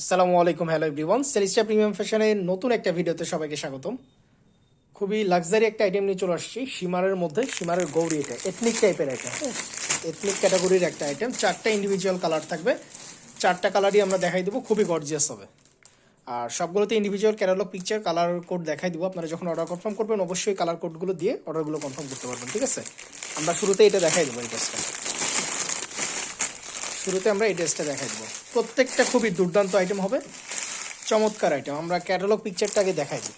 আসসালামু আলাইকুম, hello everyone. সেলিস্টা premium ফ্যাশনের নতুন একটা ভিডিওতে সবাইকে স্বাগতম। খুবই লাক্সারি একটা আইটেম নিয়ে চলে আসছি, সীমারের মধ্যে, সীমারের গৌরি এটা এথনিক টাইপের আইটেম এথনিক ক্যাটাগরির একটা আইটেম চারটা ইন্ডিভিজুয়াল কালার থাকবে। চারটা কালারই আমরা দেখাই দেবো, খুবই গর্জিয়াস হবে। আর সবগুলোতে individual catalogue picture colour code দেখাই দেবো। আপনারা যখন অর্ডার কনফার্ম করবেন, অবশ্যই কালার কোডগুলো দিয়ে অর্ডারগুলো কনফার্ম করতে পারবেন, ঠিক আছে? আমরা শুরুতে এটা দেখাই দেবো এই ড্রেসটা শুরুতে আমরা এই ড্রেসটা দেখাই দেবো। প্রত্যেকটা খুবই দুর্দান্ত আইটেম হবে। চমৎকার আইটেম আমরা ক্যাটালগ পিকচারটাকে দেখাই দিই।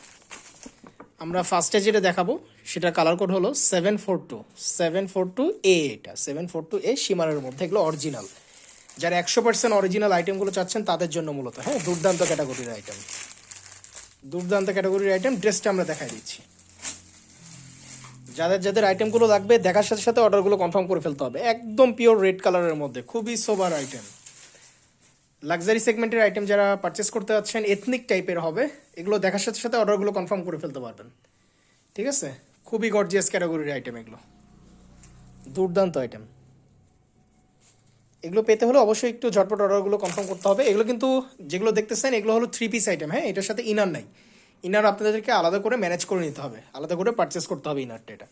আমরা ফার্স্টে যেটা দেখাবো, সেটা কালার কোড হলো seven four two seven four two A এটা। সেভেন ফোর টু এ সীমারের মধ্যে এগুলো অরিজিনাল যারা একশো পার্সেন্ট অরিজিনাল আইটেমগুলো চাচ্ছেন, তাদের জন্য মূলত। হ্যাঁ দুর্দান্ত ক্যাটাগরির আইটেম দুর্দান্ত ক্যাটাগরির আইটেম ড্রেসটা আমরা দেখাই দিচ্ছি। যাদের যাদের আইটেমগুলো লাগবে, দেখার সাথে সাথে অর্ডারগুলো কনফার্ম করে ফেলতে হবে। একদম পিওর রেড কালারের মধ্যে, খুবই সোবার আইটেম লাক্সারি সেগমেন্টের আইটেম যারা পারচেস করতে যাচ্ছেন এথনিক টাইপের হবে, এগুলো দেখার সাথে সাথে অর্ডারগুলো কনফার্ম করে ফেলতে পারবেন। ঠিক আছে? খুবই গর্জিয়াস ক্যাটাগরির আইটেম এগুলো। দুর্দান্ত আইটেম এগুলো পেতে হলে অবশ্যই একটু ঝটপট অর্ডারগুলো কনফার্ম করতে হবে। এগুলো কিন্তু যেগুলো দেখতেছেন, এগুলো হলো থ্রি পিস আইটেম হ্যাঁ? এটার সাথে ইনার নাই। ইনার আপনাদেরকে আলাদা করে ম্যানেজ করে নিতে হবে, আলাদা করে পারচেস করতে হবে ইনারটা এটা।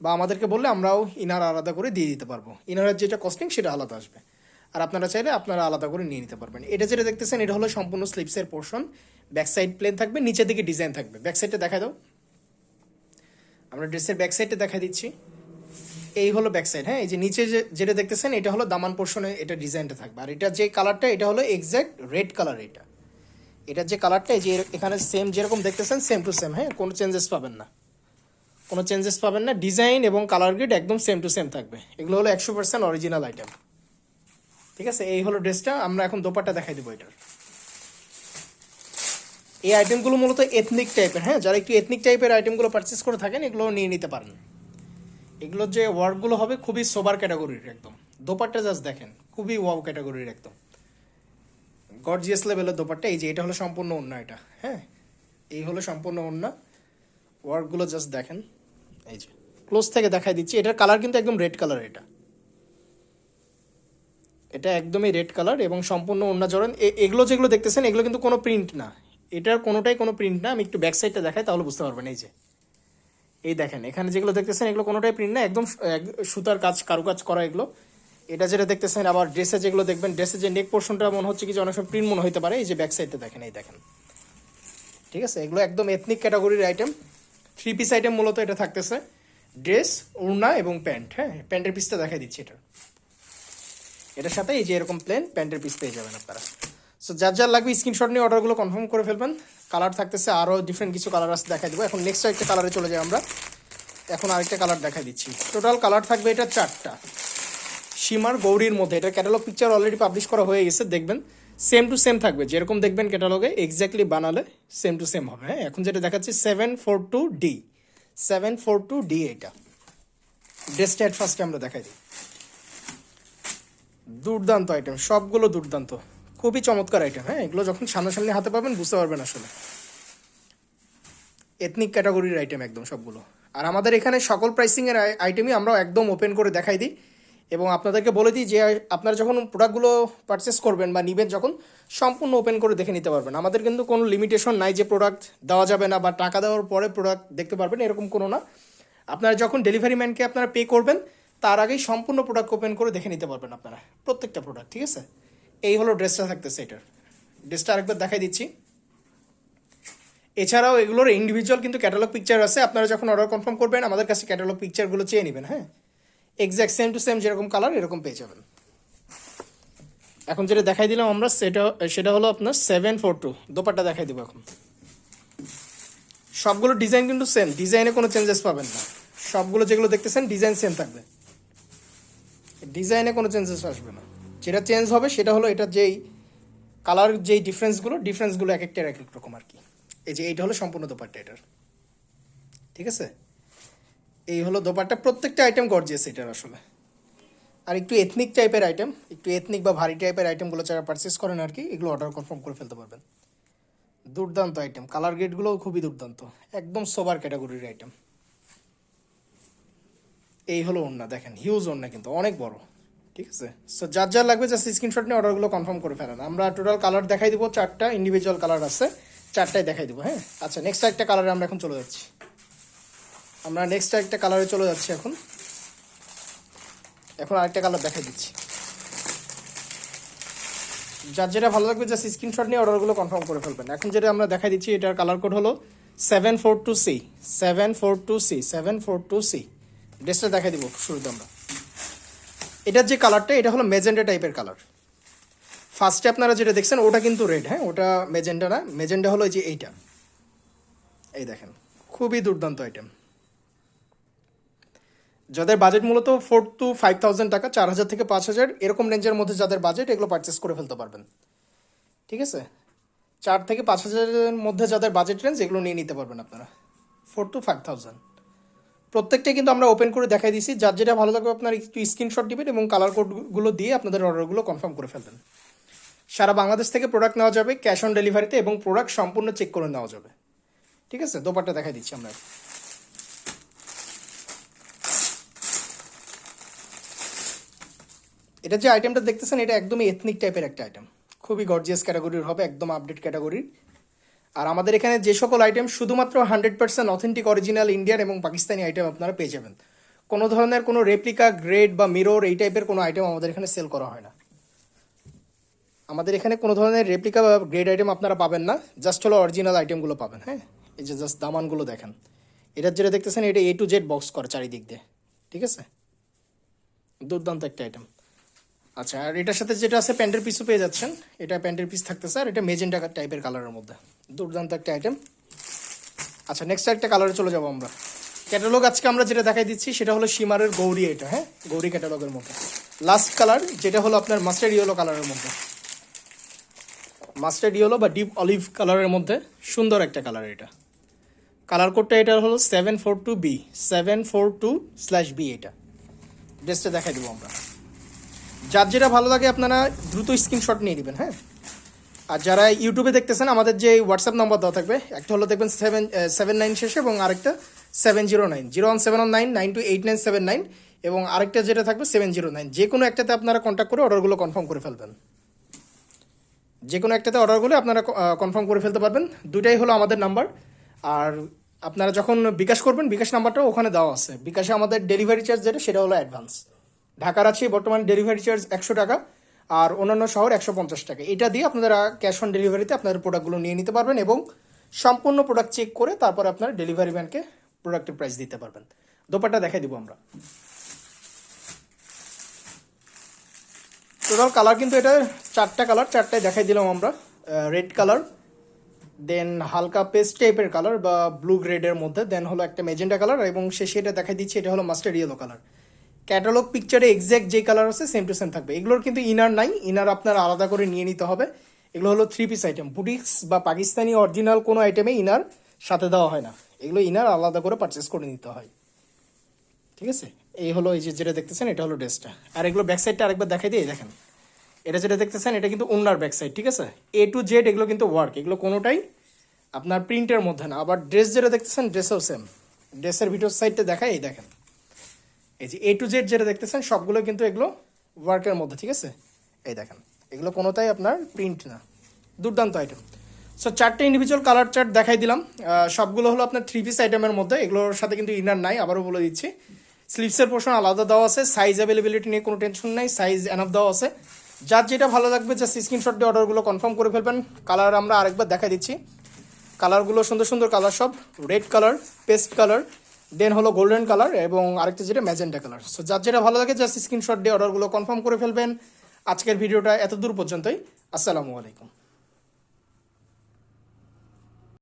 বা আমাদেরকে বললে আমরাও ইনার আলাদা করে দিয়ে দিতে পারব। ইনারের যেটা কস্টিং সেটা আলাদা আসবে। আর আপনারা চাইলে আপনারা আলাদা করে নিয়ে নিতে পারবেন। এটা যেটা দেখতেছেন, এটা হলো সম্পূর্ণ স্লিপসের পোর্শন ব্যাক সাইড প্লেন থাকবে, নিচের দিকে ডিজাইন থাকবে। ব্যাক সাইডটা দেখা দাও। আমরা ড্রেসের ব্যাক সাইডটা দেখা দিচ্ছি। এই হলো ব্যাক সাইড হ্যাঁ এই যে নিচে যে, যেটা দেখতেছেন, এটা হলো দামান পোর্শনে এটা ডিজাইনটা থাকবে। আর এটা যে কালারটা এটা হলো এক্স্যাক্ট রেড কালার এটা। এটার যে কালারটা যে এখানে সেম যেরকম দেখতেছেন সেম টু সেম হ্যাঁ? কোনো চেঞ্জেস পাবেন না। কোনো চেঞ্জেস পাবেন না। ডিজাইন এবং কালার গ্রেড একদম সেম টু সেম থাকবে। এগুলো হলো একশো পার্সেন্ট অরিজিনাল আইটেম ঠিক আছে? এই হলো ড্রেসটা আমরা এখন দোপাট্টা দেখাই দেবো এটার। এই আইটেমগুলো মূলত এথনিক টাইপের হ্যাঁ? যারা একটু এথনিক টাইপের আইটেমগুলো পারচেস করে থাকেন এগুলো নিয়ে নিতে পারেন। এগুলোর যে ওয়ার্কগুলো হবে, খুবই সোবার ক্যাটাগরির একদম। দোপাট্টা জাস্ট দেখেন। খুবই ওয়াও ক্যাটাগরির একদম। গর্জিয়াস লেভেলের দোপাট্টা, এই যে এটা হলো সম্পূর্ণ ওন্না এটা হ্যাঁ? এই হলো সম্পূর্ণ ওন্না ওয়ার্কগুলো জাস্ট দেখেন। এই যে ক্লোজ থেকে দেখাই দিচ্ছি। এটার কালার কিন্তু একদম রেড কালার এটা। এটা একদমই রেড কালার এবং সম্পূর্ণ অন্য জড়ন। এগুলো যেগুলো দেখতেছেন, এগুলো কিন্তু কোনো প্রিন্ট না। এটার কোনোটাই কোনো প্রিন্ট না। আমি একটু ব্যাক সাইডটা দেখাই, তাহলে বুঝতে পারবেন। এই যে, এই দেখেন, এখানে যেগুলো দেখতেছেন, এগুলো কোনোটাই প্রিন্ট না। একদম সুতার কাজ, কারুকাজ করা এগুলো। এটা যেটা দেখতেছেন, আবার ড্রেসে যেগুলো দেখবেন ড্রেসে যে নেক পোর্শনটা মনে হচ্ছে কি যে অনেক সময় প্রিন্ট মনে হতে পারে, এই যে ব্যাক সাইডে দেখেন, এই দেখেন। ঠিক আছে? এগুলো একদম এথনিক ক্যাটাগরির আইটেম থ্রি পিস আইটেম মূলত এটা থাকতেছে ড্রেস ওড়না এবং প্যান্ট হ্যাঁ? প্যান্টের পিসটা দেখাই দিচ্ছি এটা। এটার সাথে এই যে এরকম প্লেন প্যান্টের পিস পেয়ে যাবেন আপনারা। সো যার যার লাগবে স্ক্রিনশট নিয়ে অর্ডারগুলো কনফার্ম করে ফেলবেন। কালার থাকতেছে আরও ডিফারেন্ট কিছু কালার আছে দেখাই দেবো। এখন নেক্সট আরেকটা কালারে চলে যাই আমরা। এখন আরেকটা কালার দেখাই দিচ্ছি। টোটাল কালার থাকবে এটা চারটা। সীমার গৌরীর মধ্যে, এটা ক্যাটালগ পিকচার অলরেডি পাবলিশ করা হয়ে গেছে, দেখবেন সেম টু সেম থাকবে, যেরকম দেখবেন ক্যাটালগে এক্স্যাক্টলি বানালে সেম টু সেম হবে হ্যাঁ? এখন যেটা দেখাচ্ছি seven four two D seven four two D এটা। ড্রেসটা অ্যাট ফার্স্টে আমরা দেখাই দিই। দুর্দান্ত আইটেম সবগুলো দুর্দান্ত, খুবই চমৎকার আইটেম হ্যাঁ? এগুলো যখন সামনাসামনি হাতে পাবেন, বুঝতে পারবেন আসলে। এথনিক ক্যাটাগরির আইটেম একদম সবগুলো। আর আমাদের এখানে সকল প্রাইসিংয়ের আইটেমই আমরা একদম ওপেন করে দেখাই দিই। এবং আপনাদেরকে বলে দিই যে, আপনারা যখন প্রোডাক্টগুলো পারচেস করবেন বা নিবেন যখন, সম্পূর্ণ ওপেন করে দেখে নিতে পারবেন। আমাদের কিন্তু কোনো লিমিটেশন নাই যে প্রোডাক্ট দেওয়া যাবে না বা টাকা দেওয়ার পরে প্রোডাক্ট দেখতে পারবেন, এরকম কোনো না। আপনারা যখন ডেলিভারি ম্যানকে আপনারা পে করবেন, তার আগেই সম্পূর্ণ প্রোডাক্ট ওপেন করে দেখে নিতে পারবেন আপনারা। প্রত্যেকটা প্রোডাক্ট ঠিক আছে? এই হলো ড্রেসটা থাকতেছে এটার। ড্রেসটা আরেকবার দেখাই দিচ্ছি। এছাড়াও এগুলোর ইন্ডিভিজুয়াল কিন্তু ক্যাটালগ পিকচার আছে। আপনারা যখন অর্ডার কনফার্ম করবেন, আমাদের কাছে ক্যাটালগ পিকচারগুলো চেয়ে নেবেন হ্যাঁ? এক্স্যাক্ট সেম টু সেম যেরকম কালার এরকম পেয়ে যাবেন। এখন যেটা দেখাই দিলাম আমরা, সেটা সেটা হলো আপনার সেভেন ফোর টু দোপাট্টা দেখাই দেবো এখন। সবগুলো ডিজাইন কিন্তু সেম ডিজাইনে কোনো চেঞ্জেস পাবেন না। সবগুলো যেগুলো দেখতেছেন ডিজাইন সেম থাকবে। ডিজাইনে কোনো চেঞ্জেস আসবে না। যেটা চেঞ্জ হবে, সেটা হলো এটা যেই কালার যেই ডিফারেন্সগুলো ডিফারেন্সগুলো এক একটার এক এক রকম আর কি। এই যে এইটা হলো সম্পূর্ণ দোপাট্টা এটার। ঠিক আছে? এই হলো দোপাট্টা। প্রত্যেকটা আইটেম গর্জিয়াস এটার আসলে। আর একটু এথনিক টাইপের আইটেম একটু এথনিক বা ভারী টাইপের আইটেমগুলো যারা পারচেস করেন আর কি, এগুলো অর্ডার কনফার্ম করে ফেলতে পারবেন। দুর্দান্ত আইটেম কালার গ্রেডগুলোও খুবই দুর্দান্ত। একদম সোবার ক্যাটাগরির আইটেম এই হলো ওড়না, দেখেন হিউজ ওড়না কিন্তু, অনেক বড়। ঠিক আছে? সো যার যার লাগবে জাস্ট স্ক্রিনশট নিয়ে অর্ডারগুলো কনফার্ম করে ফেলেন। আমরা টোটাল কালার দেখাই দিব, চারটা ইন্ডিভিজুয়াল কালার আছে, চারটাই দেখাই দিব হ্যাঁ? আচ্ছা নেক্সট একটা কালারে আমরা এখন চলে যাচ্ছি। আমরা নেক্সট একটা কালারে চলে যাচ্ছি এখন। এখন আরেকটা কালার দেখাই দিচ্ছি। যার যেটা ভালো লাগবে জাস্ট স্ক্রিনশট নিয়ে অর্ডারগুলো কনফার্ম করে ফেলবেন। এখন যেটা আমরা দেখাই দিচ্ছি, এটার কালার কোড হলো seven four two C seven four two C seven four two C ড্রেসটা দেখাই দিব শুরুতে আমরা। এটার যে কালারটা এটা হলো মেজেন্ডা টাইপের কালার ফার্স্টে আপনারা যেটা দেখছেন, ওটা কিন্তু রেড হ্যাঁ? ওটা মেজেন্ডা না। মেজেন্ডা হলো এই যে এইটা। এই দেখেন, খুবই দুর্দান্ত আইটেম যাদের বাজেট মূলত ফোর টু ফাইভ থাউজেন্ড টাকা, চার হাজার থেকে পাঁচ হাজার, এরকম রেঞ্জের মধ্যে যাদের বাজেট এগুলো পারচেস করে ফেলতে পারবেন। ঠিক আছে? চার থেকে পাঁচ হাজারের মধ্যে যাদের বাজেট রেঞ্জ এগুলো নিয়ে নিতে পারবেন আপনারা। ফোর টু ফাইভ থাউজেন্ড প্রত্যেকটাই কিন্তু আমরা ওপেন করে দেখাই দিয়েছি। যার যেটা ভালো লাগবে, আপনার একটু স্ক্রিনশট দিবেন এবং কালার কোডগুলো দিয়ে আপনাদের অর্ডারগুলো কনফার্ম করে ফেলবেন। সারা বাংলাদেশ থেকে প্রোডাক্ট নেওয়া যাবে ক্যাশ অন ডেলিভারিতে এবং প্রোডাক্ট সম্পূর্ণ চেক করে নেওয়া যাবে। ঠিক আছে? দোপারটা দেখাই দিচ্ছি আমরা। এটা যে আইটেমটা দেখতেছেন, এটা একদমই এথনিক টাইপের একটা আইটেম খুবই গর্জিয়াস ক্যাটাগরির হবে, একদম আপডেট ক্যাটাগরির আর আমাদের এখানে যে সকল আইটেম শুধুমাত্র hundred percent authentic original Indian এবং পাকিস্তানি আইটেম আপনারা পেয়ে যাবেন। কোনো ধরনের কোনো রেপ্লিকা গ্রেড বা মিরর এই টাইপের কোনো আইটেম আমাদের এখানে সেল করা হয় না। আমাদের এখানে কোনো ধরনের রেপ্লিকা বা গ্রেড আইটেম আপনারা পাবেন না জাস্ট হলো অরিজিনাল আইটেমগুলো পাবেন হ্যাঁ? এই যে জাস্ট দামানগুলো দেখেন। এটার যেটা দেখতেছেন, এটা এ টু জেড বক্স করে চারিদিক দিয়ে, ঠিক আছে? দুর্দান্ত একটা আইটেম আচ্ছা আর এটার সাথে যেটা আছে, প্যান্টের পিসও পেয়ে যাচ্ছেন। এটা প্যান্টের পিস থাকতেছে, আর এটা মেজেন্টা টাইপের কালারের মধ্যে। দুর্দান্ত একটা আইটেম আচ্ছা নেক্সট একটা কালারে চলে যাব আমরা। ক্যাটালগ আজকে আমরা যেটা দেখাই দিচ্ছি, সেটা হলো সীমারের গৌরী এটা হ্যাঁ? গৌরী ক্যাটালগের মধ্যে। লাস্ট কালার যেটা হলো আপনার মাস্টার্ড ইয়েলো কালারের মধ্যে। মাস্টার্ড ইয়েলো বা ডিপ অলিভ কালারের মধ্যে সুন্দর একটা কালার এটা। কালার কোডটা এটা হলো seven four two B seven four two slash B এটা। ড্রেসটা দেখাই দেবো আমরা। যার যেটা ভালো লাগে আপনারা দ্রুত স্ক্রিনশট নিয়ে নেবেন হ্যাঁ? আর যারা ইউটিউবে দেখতেছেন, আমাদের যে হোয়াটসঅ্যাপ নাম্বার দেওয়া থাকবে, একটা হলো দেখবেন সেভেন সেভেন নাইন শেষে এবং আরেকটা seven zero nine zero one seven one nine nine two eight nine seven nine এবং আরেকটা যেটা থাকবে সেভেন জিরো নাইন যে কোনো একটাতে আপনারা কন্ট্যাক্ট করে অর্ডারগুলো কনফার্ম করে ফেলবেন। যে কোনো একটাতে অর্ডারগুলো আপনারা কনফার্ম করে ফেলতে পারবেন। দুটাই হলো আমাদের নাম্বার আর আপনারা যখন বিকাশ করবেন, বিকাশ নাম্বারটাও ওখানে দেওয়া আছে। বিকাশে আমাদের ডেলিভারি চার্জ যেটা, সেটা হলো অ্যাডভান্স ঢাকার আছে বর্তমান ডেলিভারি চার্জ একশো টাকা আর অন্যান্য শহর একশো পঞ্চাশ টাকা। এটা দিয়ে আপনারা ক্যাশ অন ডেলিভারিতে আপনাদের প্রোডাক্টগুলো নিয়ে নিতে পারবেন এবং সম্পূর্ণ প্রোডাক্ট চেক করে তারপর আপনার ডেলিভারি ম্যানকে প্রোডাক্টের প্রাইস দিতে পারবেন। দোপারটা দেখাই দিব আমরা। টোটাল কালার কিন্তু এটা চারটা কালার চারটায় দেখাই দিলাম আমরা। রেড কালার দেন হালকা পেস্ট টাইপের কালার বা ব্লু গ্রেডের মধ্যে দেন হলো একটা মেজেন্ডা কালার এবং শেষে এটা দেখাই দিচ্ছি, এটা হলো মাস্টার ইয়েলো কালার ক্যাটালগ পিকচারে এক্স্যাক্ট যে কালার আছে সেম টু সেম থাকবে। এগুলোর কিন্তু ইনার নাই ইনার আপনার আলাদা করে নিয়ে নিতে হবে। এগুলো হলো থ্রি পিস আইটেম বুটিক্স বা পাকিস্তানি অরিজিনাল কোনো আইটেমে ইনার সাথে দেওয়া হয় না। এগুলো ইনার আলাদা করে পারচেস করে নিতে হয়। ঠিক আছে? এই হলো এই যে যেটা দেখতেছেন, এটা হলো ড্রেসটা। আর এগুলো ব্যাক সাইডটা আরেকবার দেখাই দিয়ে দেখেন। এটা যেটা দেখতেছেন, এটা কিন্তু ওনার ব্যাক সাইড ঠিক আছে? এ টু জেড এগুলো কিন্তু ওয়ার্ক এগুলো কোনোটাই আপনার প্রিন্টের মধ্যে না। আবার ড্রেস যেটা দেখতেছেন ড্রেসও সেম ড্রেসের ভিডিও সাইডটা দেখায় এই দেখেন। এই যে এ টু জেড যেটা দেখতেছেন, সবগুলো কিন্তু এগুলো ওয়ার্কের মধ্যে, ঠিক আছে? এই দেখেন, এগুলো কোনোটাই আপনার প্রিন্ট না। দুর্দান্ত আইটেম সো চারটে ইন্ডিভিজুয়াল কালার চার্ট দেখাই দিলাম। সবগুলো হলো আপনার থ্রি পিস আইটেমের মধ্যে। এগুলোর সাথে কিন্তু ইনার নাই, আবারও বলে দিচ্ছি। স্লিপসের পোর্শন আলাদা দেওয়া আছে। সাইজ অ্যাভেলেবিলিটি নিয়ে কোনো টেনশন নাই সাইজ এনাফ দেওয়া আছে। যার যেটা ভালো লাগবে জাস্ট স্ক্রিনশট দিয়ে অর্ডারগুলো কনফার্ম করে ফেলবেন। কালার আমরা আরেকবার দেখা দিচ্ছি। কালারগুলো সুন্দর সুন্দর কালার সব। Red colour paste colour then হলো গোল্ডেন কালার এবং আরেকটা যেটা ম্যাজেন্টা কালার সো যার যেটা ভালো লাগে জাস্ট স্ক্রিনশট দিয়ে অর্ডারগুলো কনফার্ম করে ফেলবেন। আজকের ভিডিওটা এত দূর পর্যন্তই। আসসালামু আলাইকুম।